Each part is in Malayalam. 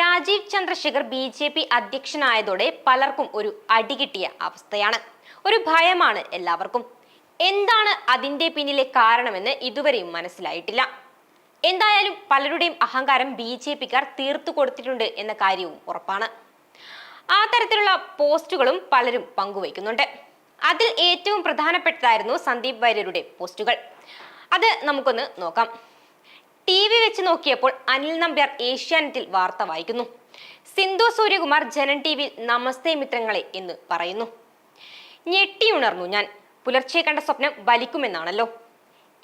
Rajeev Chandrasekhar B J P അധ്യക്ഷനായതോടെ പലർക്കും ഒരു അടികിട്ടിയ അവസ്ഥയാണ്. ഒരു ഭയമാണ് എല്ലാവർക്കും. എന്താണ് അതിന്റെ പിന്നിലെ കാരണമെന്ന് ഇതുവരെയും മനസ്സിലായിട്ടില്ല. എന്തായാലും പലരുടെയും അഹങ്കാരം ബി ജെ പിക്കാർ തീർത്തു കൊടുത്തിട്ടുണ്ട് എന്ന കാര്യവും ഉറപ്പാണ്. ആ തരത്തിലുള്ള പോസ്റ്റുകളും പലരും പങ്കുവയ്ക്കുന്നുണ്ട്. അതിൽ ഏറ്റവും പ്രധാനപ്പെട്ടതായിരുന്നു സന്ദീപ് വാര്യരുടെ പോസ്റ്റുകൾ. അത് നമുക്കൊന്ന് നോക്കാം. ടി വി വെച്ച് നോക്കിയപ്പോൾ അനിൽ നമ്പ്യാർ ഏഷ്യാനെറ്റിൽ വാർത്ത വായിക്കുന്നു. സിന്ധു സൂര്യകുമാർ ജനൻ ടി വിയിൽ നമസ്തേ മിത്രങ്ങളെ എന്ന് പറയുന്നു. ഞെട്ടിയുണർന്നു ഞാൻ. പുലർച്ചെ കണ്ട സ്വപ്നം വലിക്കുമെന്നാണല്ലോ.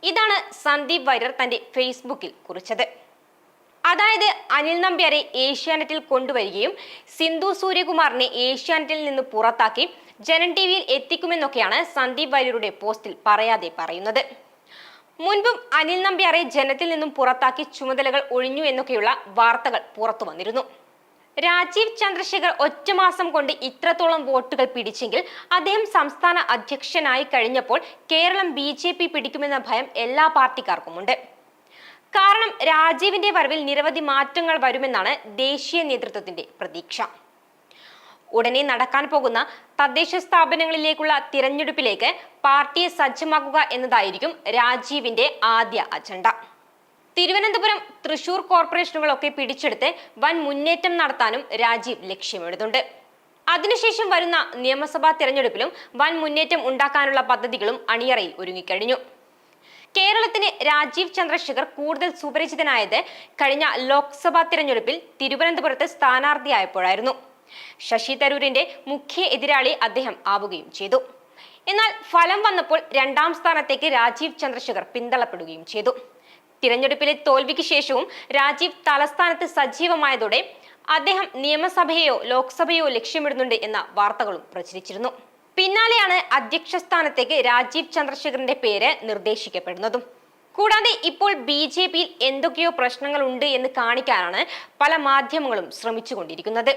ഇതാണ് സന്ദീപ് വൈരർ തന്റെ ഫേസ്ബുക്കിൽ കുറിച്ചത്. അതായത് അനിൽ നമ്പ്യാരെ ഏഷ്യാനെറ്റിൽ കൊണ്ടുവരികയും സിന്ധു സൂര്യകുമാറിനെ ഏഷ്യാനെറ്റിൽ നിന്ന് പുറത്താക്കി ജനൻ ടി വിയിൽ എത്തിക്കുമെന്നൊക്കെയാണ് സന്ദീപ് വൈരുടെ പോസ്റ്റിൽ പറയാതെ പറയുന്നത്. മുൻപും അനിൽ നമ്പ്യാരെ ജനത്തിൽ നിന്നും പുറത്താക്കി ചുമതലകൾ ഒഴിഞ്ഞു എന്നൊക്കെയുള്ള വാർത്തകൾ പുറത്തു വന്നിരുന്നു. രാജീവ് ചന്ദ്രശേഖർ ഒറ്റ മാസം കൊണ്ട് ഇത്രത്തോളം വോട്ടുകൾ പിടിച്ചെങ്കിൽ അദ്ദേഹം സംസ്ഥാന അധ്യക്ഷനായി കഴിഞ്ഞപ്പോൾ കേരളം ബി ജെ പി പിടിക്കുമെന്ന ഭയം എല്ലാ പാർട്ടിക്കാർക്കുമുണ്ട്. കാരണം രാജീവിന്റെ വരവിൽ നിരവധി മാറ്റങ്ങൾ വരുമെന്നാണ് ദേശീയ നേതൃത്വത്തിന്റെ പ്രതീക്ഷ. ഉടനെ നടക്കാൻ പോകുന്ന തദ്ദേശ സ്ഥാപനങ്ങളിലേക്കുള്ള തിരഞ്ഞെടുപ്പിലേക്ക് പാർട്ടിയെ സജ്ജമാക്കുക എന്നതായിരിക്കും രാജീവിന്റെ ആദ്യ അജണ്ട. തിരുവനന്തപുരം തൃശൂർ കോർപ്പറേഷനുകളൊക്കെ പിടിച്ചെടുത്ത് വൻ മുന്നേറ്റം നടത്താനും രാജീവ് ലക്ഷ്യമിടുന്നുണ്ട്. അതിനുശേഷം വരുന്ന നിയമസഭാ തിരഞ്ഞെടുപ്പിലും വൻ മുന്നേറ്റം ഉണ്ടാക്കാനുള്ള പദ്ധതികളും അണിയറയിൽ ഒരുങ്ങിക്കഴിഞ്ഞു. കേരളത്തിന് രാജീവ് ചന്ദ്രശേഖർ കൂടുതൽ സുപരിചിതനായത് കഴിഞ്ഞ ലോക്സഭാ തിരഞ്ഞെടുപ്പിൽ തിരുവനന്തപുരത്ത് സ്ഥാനാർത്ഥിയായപ്പോഴായിരുന്നു. ശശി തരൂരിന്റെ മുഖ്യ എതിരാളി അദ്ദേഹം ആവുകയും ചെയ്തു. എന്നാൽ ഫലം വന്നപ്പോൾ രണ്ടാം സ്ഥാനത്തേക്ക് രാജീവ് ചന്ദ്രശേഖർ പിന്തള്ളപ്പെടുകയും ചെയ്തു. തിരഞ്ഞെടുപ്പിലെ തോൽവിക്ക് ശേഷവും രാജീവ് തലസ്ഥാനത്ത് സജീവമായതോടെ അദ്ദേഹം നിയമസഭയോ ലോക്സഭയോ ലക്ഷ്യമിടുന്നുണ്ട് എന്ന വാർത്തകളും പ്രചരിച്ചിരുന്നു. പിന്നാലെയാണ് അധ്യക്ഷ സ്ഥാനത്തേക്ക് രാജീവ് ചന്ദ്രശേഖറിന്റെ പേര് നിർദ്ദേശിക്കപ്പെടുന്നതും. കൂടാതെ ഇപ്പോൾ ബി ജെ പിയിൽ എന്തൊക്കെയോ പ്രശ്നങ്ങളുണ്ട് എന്ന് കാണിക്കാനാണ് പല മാധ്യമങ്ങളും ശ്രമിച്ചുകൊണ്ടിരിക്കുന്നത്.